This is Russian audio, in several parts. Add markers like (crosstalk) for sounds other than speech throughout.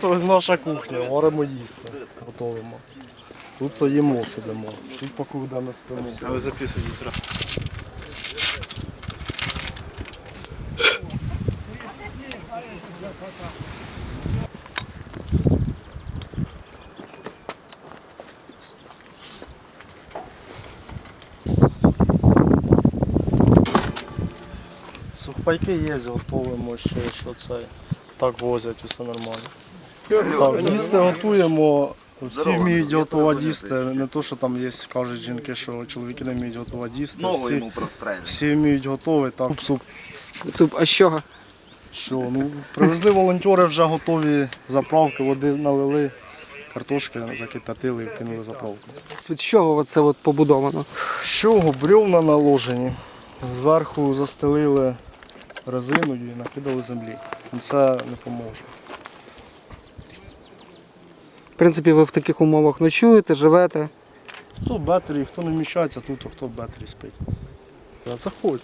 Це ось наша кухня, варимо їсти, готуємо. Тут то їмо сидимо, тут поки де ми спимо. А ви записуйте зразу. Сухпайки є, готуємо ще, що це. Так возять, усе нормально. Так, їсти готуємо. Всі вміють готувати їсти. Не то, що там є, кажуть жінки, що чоловіки не вміють готувати їсти. Всі, всі вміють готувати. Так, суп. Суп, а з чого? Що, ну, привезли волонтери вже готові заправки, води налили, картошки закипятили і вкинули заправку. З чого це от побудовано? З чого бревна наложені, зверху застелили резиною і накидали землі. Це не поможе. В принципі, ви в таких умовах ночуєте, живете. Хто в бетері, хто не вміщається тут, а хто в бетері спить. Заходь.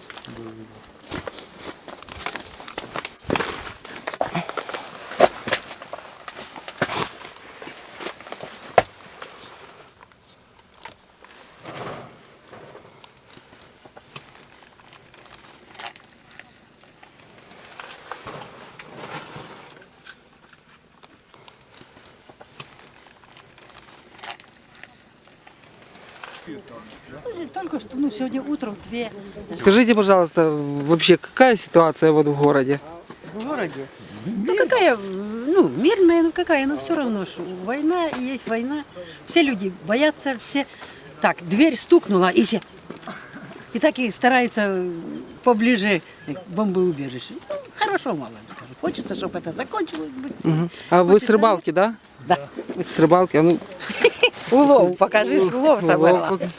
Только что, ну, сегодня утром две Скажите, пожалуйста, вообще какая ситуация вот в городе? в городе. Ну, какая, ну, мирная, ну, какая, ну, все равно, что война, и есть война. Все люди боятся, все... Так, дверь стукнула, и все... И так и стараются поближе к бомбоубежищу. Ну, хорошо, мало им скажу. Хочется, чтобы это закончилось быстрее. А вы с рыбалки, да? Да. С рыбалки, а ну... Улов, покажи, улов самое главное.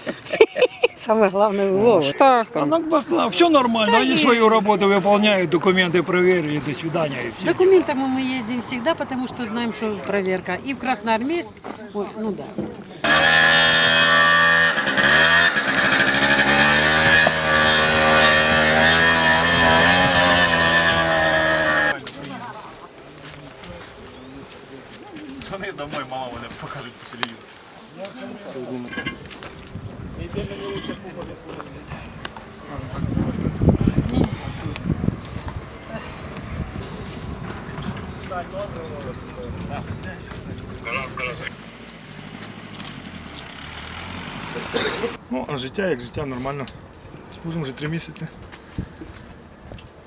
Самое главное, улов. Так, там. все нормально, они свою работу выполняют, документы проверили, до свидания и все. Документами мы ездим всегда, потому что знаем, что проверка. И в Красноармейск, ой, ну да. Дзвони домой, мама мене покажуть по телевізору. Ну, а життя як життя нормально. Служимо вже три місяці.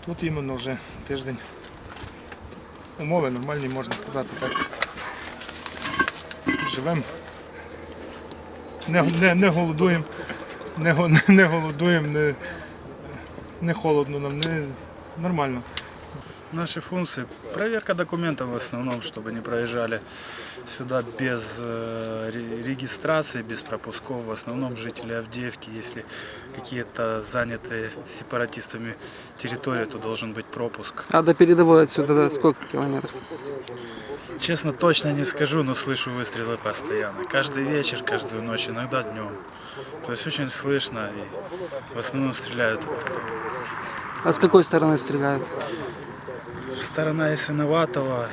Тут іменно вже тиждень. Умови нормальні, можна сказати так. Живемо. Не, не, не голодуємо. Не, го- не голодуємо, не, не холодно нам, не нормально. Наши функции – проверка документов в основном, чтобы не проезжали сюда без э, ре- регистрации, без пропусков. В основном жители Авдеевки, если какие-то занятые сепаратистами территории, то должен быть пропуск. А до передовой отсюда да, сколько километров? Честно, точно не скажу, но слышу выстрелы постоянно. Каждый вечер, каждую ночь, иногда днем. То есть очень слышно и в основном стреляют оттуда. А с какой стороны стреляют? Сторона Ясиноватого,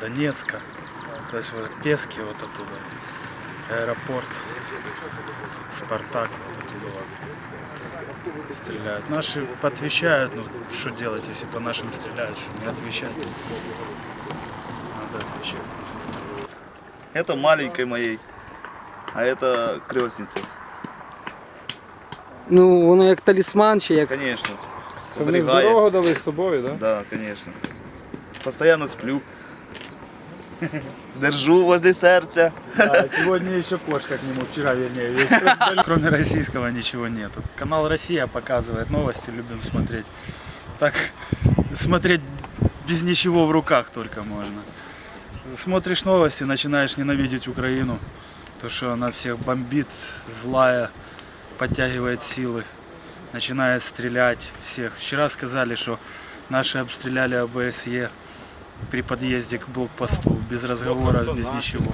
Донецка, вот Пески вот оттуда, аэропорт, Спартак вот оттуда стреляют. Наши отвечают, ну что делать, если по нашим стреляют, что не отвечать? Надо отвечать. Это маленькой моей, а это крестница. Ну, воно як талісман чи як. Конечно. Вони дорогу дали з собою, да? Да, конечно. Постоянно сплю. Держу возле сердца. сегодня еще кошка к нему, вчера вернее. (laughs) Кроме российского ничего нету. Канал Россия показывает новости, любим смотреть. Так, смотреть без ничего в руках только можно. Смотришь новости, начинаешь ненавидеть Украину. То, что она всех бомбит, злая, подтягивает силы, начинает стрелять всех. Вчера сказали, что наши обстреляли АБСЕ при подъезде к блокпосту, без разговоров, без ничего.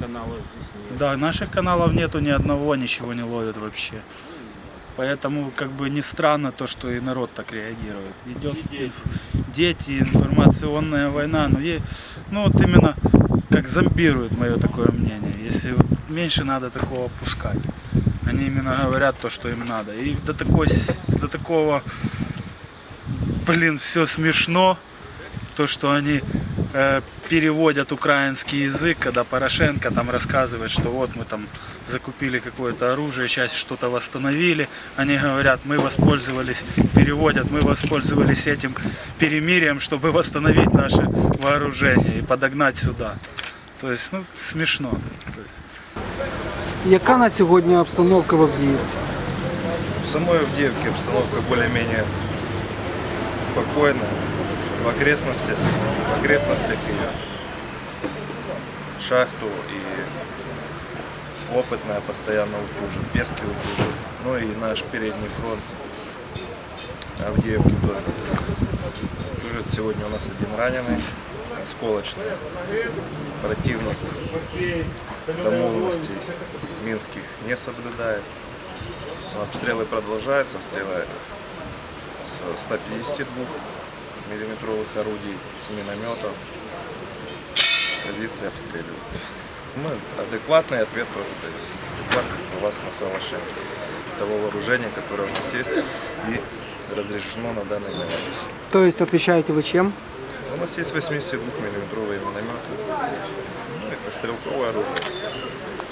Да, наших каналов нету ни одного, ничего не ловят вообще. Поэтому как бы не странно то, что и народ так реагирует. Идет инф- дети, информационная война. Но ей, ну вот именно как зомбирует мое такое мнение. Если вот меньше надо такого пускать. Они именно говорят то, что им надо. И до, такой, до такого, блин, все смешно, то, что они э, переводят украинский язык, когда Порошенко там рассказывает, что вот мы там закупили какое-то оружие, часть что-то восстановили. Они говорят, мы воспользовались, переводят, мы воспользовались этим перемирием, чтобы восстановить наше вооружение и подогнать сюда. То есть, ну, смешно. То есть, Яка на сьогодні обстановка в Авдіївці? В самой Авдеевке обстановка более-менее спокойная. В окрестностях, в окрестностях и шахту и опытная постоянно утюжит, пески утюжит. Ну и наш передний фронт Авдеевки тоже. Утюжит сегодня у нас один раненый, осколочный. Противник домовленностей минских не соблюдает. Обстрелы продолжаются, обстрелы с 152 миллиметровых орудий, с минометов. Позиции обстреливают. Мы адекватный ответ тоже даем. Адекватный согласно соглашению того вооружения, которое у нас есть и разрешено на данный момент. То есть отвечаете вы чем? У нас есть 82 миллиметровые минометы. Ну, это стрелковое оружие.